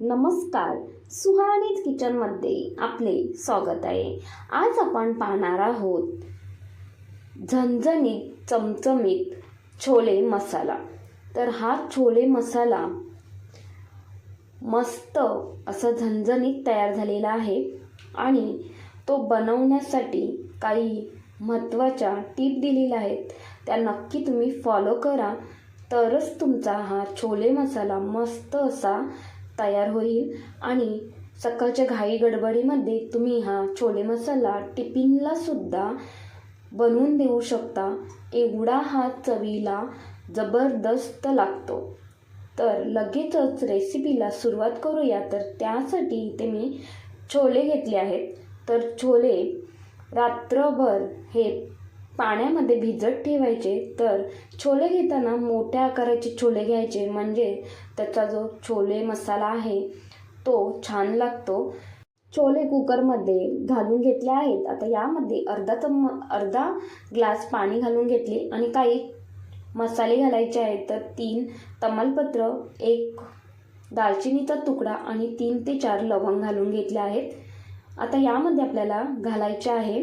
नमस्कार सुहानीच किचनमध्ये आपले स्वागत आहे. आज आपण पाहणार आहोत झणझणीत चमचमीत छोले मसाला. तर हा छोले मसाला मस्त असं झणझणीत तयार झालेला आहे आणि तो बनवण्यासाठी काही महत्त्वाच्या टीप दिलेल्या आहेत. त्या नक्की तुम्ही फॉलो करा. तरच तुमचा हा छोले मसाला मस्त असा तयार होईल. आणि सकाळच्या घाई गडबडीमध्ये तुम्ही हा छोले मसाला टिफिनला सुद्धा बनवून देऊ शकता. एवढा हा चवीला जबरदस्त लागतो. तर लगेचच रेसिपीला सुरुवात करूया. तर त्यासाठी इथे मी छोले घेतले आहेत. तर छोले रात्रभर हे पाण्यामध्ये भिजत ठेवायचे तर छोले घेताना मोठ्या आकाराचे छोले घ्यायचे. म्हणजे त्याचा जो छोले मसाला आहे तो छान लागतो. छोले कुकरमध्ये घालून घेतले आहेत. आता यामध्ये अर्धा चम अर्धा ग्लास पाणी घालून घेतले आणि काही मसाले घालायचे आहेत. तर तीन तमालपत्र एक दालचिनीचा तुकडा आणि तीन ते चार लवंग घालून घेतले आहेत. आता यामध्ये आपल्याला घालायचे आहे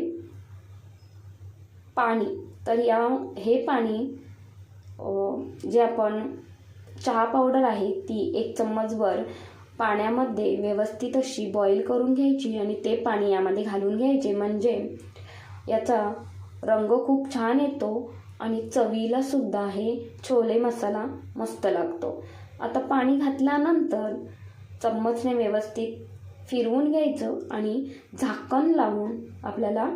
पाणी. तर या हे पाणी जे आपण चहा पावडर आहे ती एक चम्मचभर पाण्यामध्ये व्यवस्थित अशी बॉईल करून घ्यायची आणि ते पाणी यामध्ये घालून घ्यायचे. म्हणजे याचा रंग खूप छान येतो आणि चवीला सुद्धा हे छोले मसाला मस्त लागतो. आता पाणी घातल्यानंतर चम्मचने व्यवस्थित फिरवून घ्यायचं आणि झाकण लावून आपल्याला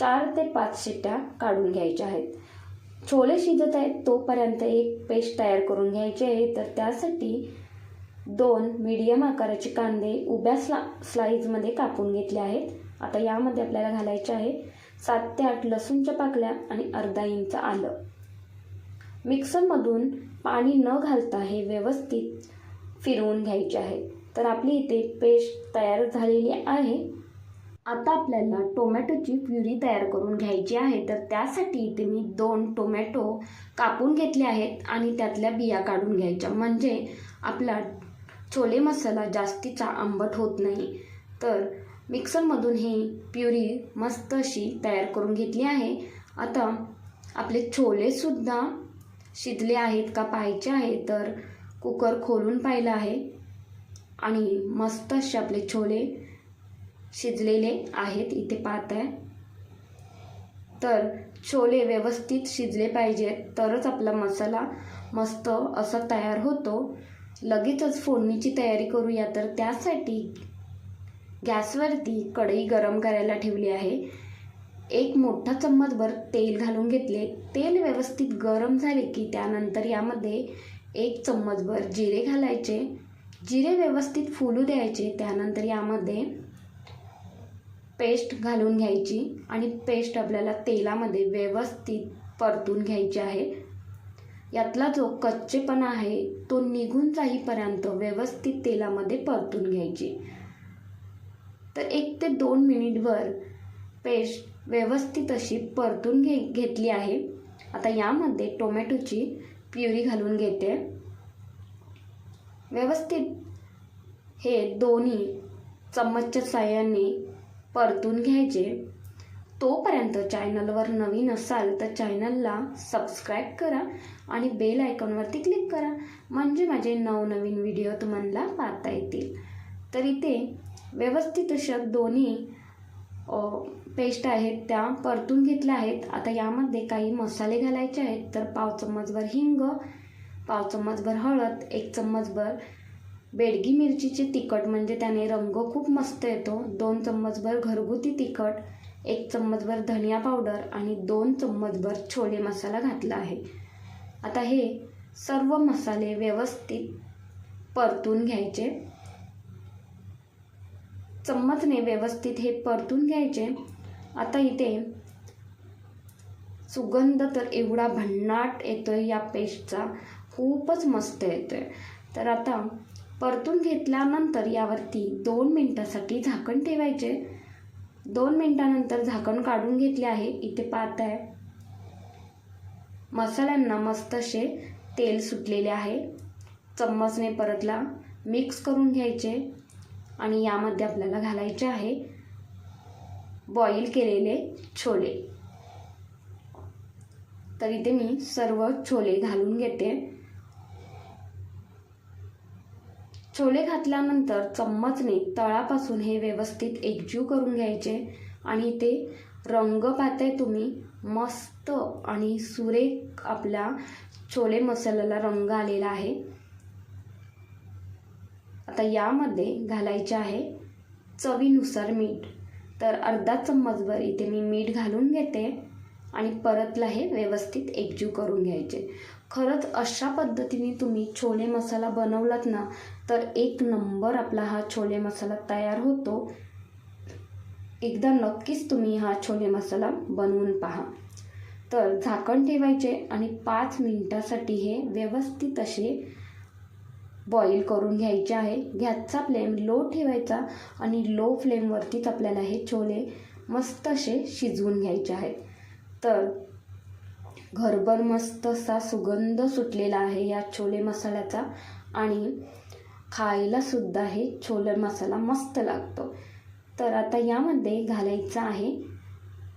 चार ते पाच शिट्ट्या काढून घ्यायच्या आहेत. छोले शिजत आहेत तोपर्यंत एक पेस्ट तयार करून घ्यायची आहे. तर त्यासाठी दोन मीडियम आकाराचे कांदे उभ्या स्ला स्लाईजमध्ये कापून घेतले आहेत. आता यामध्ये आपल्याला घालायचे आहे सात ते आठ लसूणच्या पाकल्या आणि अर्धा इंच आलं. मिक्सरमधून पाणी न घालता हे व्यवस्थित फिरवून घ्यायचे आहे. तर आपली इथे पेस्ट तयार झालेली आहे. आता आपल्याला टोमॅटोची प्युरी तयार करून घ्यायची आहे तर त्यासाठी इथे मी दोन टोमॅटो कापून घेतले आहेत आणि त्यातल्या बिया काढून घ्यायच्या. म्हणजे आपला छोले मसाला जास्तीचा आंबट होत नाही. तर मिक्सरमधून ही प्युरी मस्त अशी तयार करून घेतली आहे. आता आपले छोलेसुद्धा शिजले आहेत का पाहायचे आहे तर कुकर खोलून पाहिलं आहे. आणि मस्त असे आपले छोले शिजलेले आहेत इथे पाहत आहे. तर छोले व्यवस्थित शिजले पाहिजेत तरच आपला मसाला मस्त असा तयार होतो. लगेचच फोडणीची तयारी करूया तर त्यासाठी गॅसवरती कढई गरम करायला ठेवली आहे. एक मोठा चम्मचभर तेल घालून घेतले. तेल व्यवस्थित गरम झाले की त्यानंतर यामध्ये एक चम्मचभर जिरे घालायचे. जिरे व्यवस्थित फुलू द्यायचे त्यानंतर यामध्ये पेस्ट घालून घ्यायची आणि पेस्ट आपल्याला तेलामध्ये व्यवस्थित परतून घ्यायची आहे. यातला जो कच्चेपणा आहे तो निघून जाईपर्यंत व्यवस्थित तेलामध्ये परतून घ्यायची. तर एक ते दोन मिनिटभर पेस्ट व्यवस्थित अशी परतून घे घेतली आहे. आता यामध्ये टोमॅटोची प्युरी घालून घेते. व्यवस्थित हे दोन्ही चम्मचच्या साह्याने परतून घ्यायचे. तोपर्यंत चॅनलवर नवीन असाल तर चॅनलला सबस्क्राईब करा आणि बेल आयकॉनवरती क्लिक करा. म्हणजे माझे नवनवीन व्हिडिओ तुम्हाला पाहता येतील. तर इथे व्यवस्थित अशा दोन्ही पेस्ट आहेत त्या परतून घेतल्या आहेत. आता यामध्ये काही मसाले घालायचे आहेत. तर पाव चम्मचभर हिंग पाव चम्मचभर हळद एक चम्मचभर बेडगी मिरचीचे तिखट म्हणजे त्याने रंग खूप मस्त येतो. दोन चम्मचभर घरगुती तिखट एक चम्मचभर धनिया पावडर आणि दोन चम्मचभर छोले मसाला घातला आहे. आता हे सर्व मसाले व्यवस्थित परतून घ्यायचे. चम्मचने व्यवस्थित हे परतून घ्यायचे. आता इथे सुगंध तर एवढा भन्नाट येतोय या पेस्टचा खूपच मस्त येतोय. तर आता परतून घेतल्यानंतर यावरती दोन मिनटासाठी झाकण ठेवायचे. दोन मिनटानंतर झाकण काढून घेतले आहे. इथे पाहत आहे मसाल्यांना मस्त असे तेल सुटलेले आहे. चम्मचने परतला. मिक्स करून घ्यायचे. आणि यामध्ये आपल्याला घालायचे आहे बॉईल केलेले छोले. तर इथे मी सर्व छोले घालून घेते. छोले घातल्यानंतर चम्मचने तळापासून हे व्यवस्थित एकजीव करून घ्यायचे आणि ते रंग पाहताय तुम्ही मस्त आणि सुरेख आपल्या छोले मसाल्याला रंग आलेला आहे. आता यामध्ये घालायचे आहे चवीनुसार मीठ. तर अर्धा चम्मचभर इथे मी मीठ घालून घेते. आणि परतला हे व्यवस्थित एकजीव करून घ्यायचे. खरंच अशा पद्धतीने तुम्ही छोले मसाला बनवलात ना तर एक नंबर आपला हा छोले मसाला तयार होतो. एकदा नक्कीच तुम्ही हा छोले मसाला बनवून पहा. तर झाकण ठेवायचे आणि पाच मिनटासाठी हे व्यवस्थित असे बॉईल करून घ्यायचे आहे. गॅसचा फ्लेम लो ठेवायचा आणि लो फ्लेमवरतीच आपल्याला हे छोले मस्त असे शिजवून घ्यायचे आहेत. तर घरभर मस्त असा सुगंध सुटलेला आहे या छोले मसाल्याचा. आणि खायला सुद्धा हे छोले मसाला मस्त लागतो. तर आता यामध्ये घालायचं आहे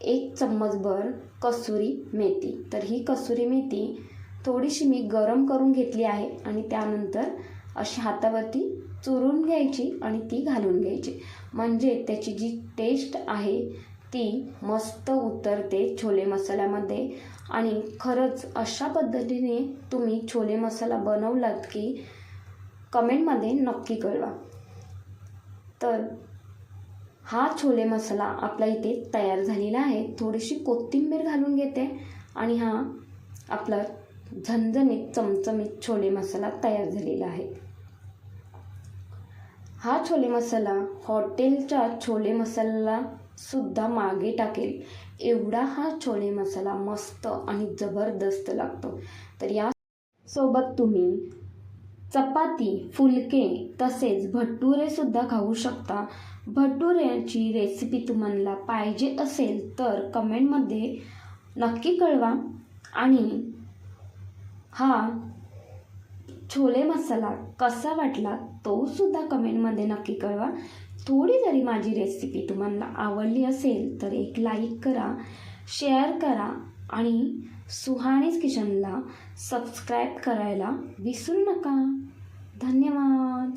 एक चम्मचभर कसुरी मेथी. तर ही कसुरी मेथी थोडीशी मी गरम करून घेतली आहे आणि त्यानंतर अशी हातावरती चुरून घ्यायची आणि ती घालून घ्यायची. म्हणजे त्याची जी टेस्ट आहे ती मस्त उतरते छोले मसाल्यामध्ये. आणि खरंच अशा पद्धतीने तुम्ही छोले मसाला बनवलात की कमेंटमध्ये नक्की कळवा. तर हा छोले मसाला आपला इथे तयार झालेला आहे. थोडीशी कोथिंबीर घालून घेते आणि हा आपला झणझणीत चमचमीत छोले मसाला तयार झालेला आहे. हा छोले मसाला हॉटेलच्या छोले मसाला सुद्धा मागे टाकेल. एवढा हा छोले मसाला मस्त आणि जबरदस्त लागतो. तर या सोबत तुम्ही चपाती फुलके तसेच भटुरेसुद्धा खाऊ शकता. भटुऱ्याची रेसिपी तुम्हाला पाहिजे असेल तर कमेंटमध्ये नक्की कळवा. आणि हा छोले मसाला कसा वाटला तो सुद्धा कमेंटमध्ये नक्की कळवा. थोडी जरी माझी रेसिपी तुम्हाला आवडली असेल तर एक लाईक करा शेअर करा आणि सुहाणीज किचनला सबस्क्राईब करायला विसरू नका. धन्यवाद.